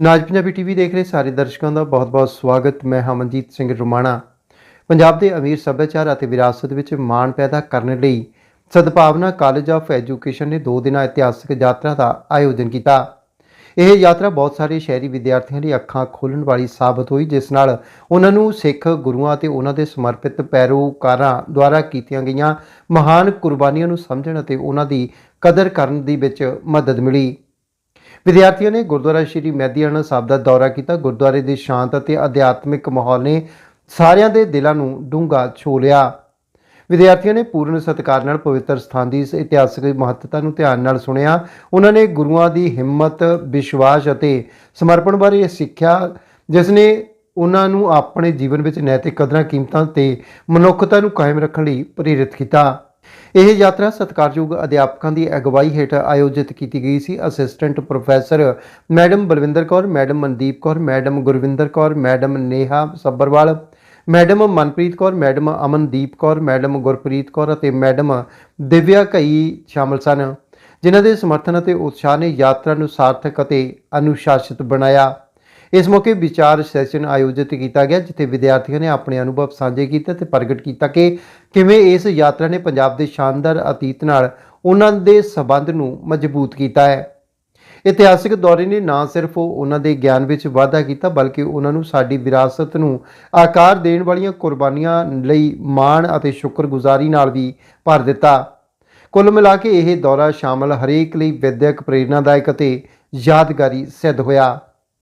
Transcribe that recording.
ਨਾਜ Punjabi TV ਦੇਖ ਰਹੇ ਸਾਰੇ ਦਰਸ਼ਕਾਂ ਦਾ ਬਹੁਤ-ਬਹੁਤ ਸਵਾਗਤ। ਮੈਂ ਹਮਨਜੀਤ ਸਿੰਘ ਰੁਮਾਣਾ। ਪੰਜਾਬ ਦੇ ਅਮੀਰ ਸੱਭਿਆਚਾਰ ਅਤੇ ਵਿਰਾਸਤ ਵਿੱਚ ਮਾਣ ਪੈਦਾ ਕਰਨ ਲਈ ਸਦਭਾਵਨਾ ਕਾਲਜ ਆਫ ਐਜੂਕੇਸ਼ਨ ਨੇ ਦੋ ਦਿਨਾਂ ਇਤਿਹਾਸਕ ਯਾਤਰਾ ਦਾ ਆਯੋਜਨ ਕੀਤਾ। ਇਹ ਯਾਤਰਾ ਬਹੁਤ ਸਾਰੇ ਸ਼ਹਿਰੀ ਵਿਦਿਆਰਥੀਆਂ ਲਈ ਅੱਖਾਂ ਖੋਲ੍ਹਣ ਵਾਲੀ ਸਾਬਤ ਹੋਈ, ਜਿਸ ਨਾਲ ਉਹਨਾਂ ਨੂੰ ਸਿੱਖ ਗੁਰੂਆਂ ਅਤੇ ਉਹਨਾਂ ਦੇ ਸਮਰਪਿਤ ਪੈਰੋਕਾਰਾਂ ਦੁਆਰਾ ਕੀਤੀਆਂ ਗਈਆਂ ਮਹਾਨ ਕੁਰਬਾਨੀਆਂ ਨੂੰ ਸਮਝਣ ਅਤੇ ਉਹਨਾਂ ਦੀ ਕਦਰ ਕਰਨ ਦੀ ਵਿੱਚ ਮਦਦ ਮਿਲੀ। ਵਿਦਿਆਰਥੀਆਂ ਨੇ ਗੁਰਦੁਆਰਾ ਸ਼੍ਰੀ ਮਹਿਦੀਆਣਾ ਸਾਹਿਬ ਦਾ ਦੌਰਾ ਕੀਤਾ। ਗੁਰਦੁਆਰੇ ਦੇ ਸ਼ਾਂਤ ਅਤੇ ਅਧਿਆਤਮਿਕ ਮਾਹੌਲ ਨੇ ਸਾਰਿਆਂ ਦੇ ਦਿਲਾਂ ਨੂੰ ਡੂੰਘਾ ਛੋ ਲਿਆ। ਵਿਦਿਆਰਥੀਆਂ ਨੇ ਪੂਰਨ ਸਤਿਕਾਰ ਨਾਲ ਪਵਿੱਤਰ ਸਥਾਨ ਦੀ ਇਸ ਇਤਿਹਾਸਕ ਮਹੱਤਤਾ ਨੂੰ ਧਿਆਨ ਨਾਲ ਸੁਣਿਆ। ਉਹਨਾਂ ਨੇ ਗੁਰੂਆਂ ਦੀ ਹਿੰਮਤ, ਵਿਸ਼ਵਾਸ ਅਤੇ ਸਮਰਪਣ ਬਾਰੇ ਸਿੱਖਿਆ, ਜਿਸ ਨੇ ਉਹਨਾਂ ਨੂੰ ਆਪਣੇ ਜੀਵਨ ਵਿੱਚ ਨੈਤਿਕ ਕਦਰਾਂ, ਕੀਮਤਾਂ ਤੇ ਮਨੁੱਖਤਾ ਨੂੰ ਕਾਇਮ ਰੱਖਣ ਲਈ ਪ੍ਰੇਰਿਤ ਕੀਤਾ। ਇਹ ਯਾਤਰਾ ਸਤਿਕਾਰਯੋਗ ਅਧਿਆਪਕਾਂ ਦੀ ਅਗਵਾਈ ਹੇਠ ਆਯੋਜਿਤ ਕੀਤੀ ਗਈ ਸੀ। Assistant professor madam Balwinder Kaur, madam Mandeep Kaur, madam Gurvinder Kaur, madam Neha Sabharwal madam Manpreet Kaur, madam Amandeep Kaur, madam Gurpreet Kaur ਅਤੇ ਮੈਡਮ ਦਿਵਿਆ ਕਈ ਸ਼ਾਮਲ ਸਨ, ਜਿਨ੍ਹਾਂ ਦੇ ਸਮਰਥਨ ਅਤੇ ਉਤਸ਼ਾਹ ਨੇ ਯਾਤਰਾ ਨੂੰ ਸਾਰਥਕ ਅਤੇ ਅਨੁਸ਼ਾਸਿਤ ਬਣਾਇਆ। ਇਸ ਮੌਕੇ ਵਿਚਾਰ ਸੈਸ਼ਨ ਆਯੋਜਿਤ ਕੀਤਾ ਗਿਆ, ਜਿੱਥੇ ਵਿਦਿਆਰਥੀਆਂ ਨੇ ਆਪਣੇ ਅਨੁਭਵ ਸਾਂਝੇ ਕੀਤੇ ਤੇ ਪ੍ਰਗਟ ਕੀਤਾ ਕਿ ਕਿਵੇਂ ਇਸ ਯਾਤਰਾ ਨੇ ਪੰਜਾਬ ਦੇ ਸ਼ਾਨਦਾਰ ਅਤੀਤ ਨਾਲ ਉਹਨਾਂ ਦੇ ਸਬੰਧ ਨੂੰ ਮਜ਼ਬੂਤ ਕੀਤਾ ਹੈ। ਇਤਿਹਾਸਿਕ ਦੌਰੇ ਨੇ ਨਾ ਸਿਰਫ ਉਹਨਾਂ ਦੇ ਗਿਆਨ ਵਿੱਚ ਵਾਧਾ ਕੀਤਾ, ਬਲਕਿ ਉਹਨਾਂ ਨੂੰ ਸਾਡੀ ਵਿਰਾਸਤ ਨੂੰ ਆਕਾਰ ਦੇਣ ਵਾਲੀਆਂ ਕੁਰਬਾਨੀਆਂ ਲਈ ਮਾਣ ਅਤੇ ਸ਼ੁਕਰਗੁਜ਼ਾਰੀ ਨਾਲ ਵੀ ਭਰ ਦਿੱਤਾ। ਕੁੱਲ ਮਿਲਾ ਕੇ ਇਹ ਦੌਰਾ ਸ਼ਾਮਲ ਹਰੇਕ ਲਈ ਵਿਦਿਅਕ ਪ੍ਰੇਰਨਾਦਾਇਕ ਅਤੇ ਯਾਦਗਾਰੀ ਸਿੱਧ ਹੋਇਆ।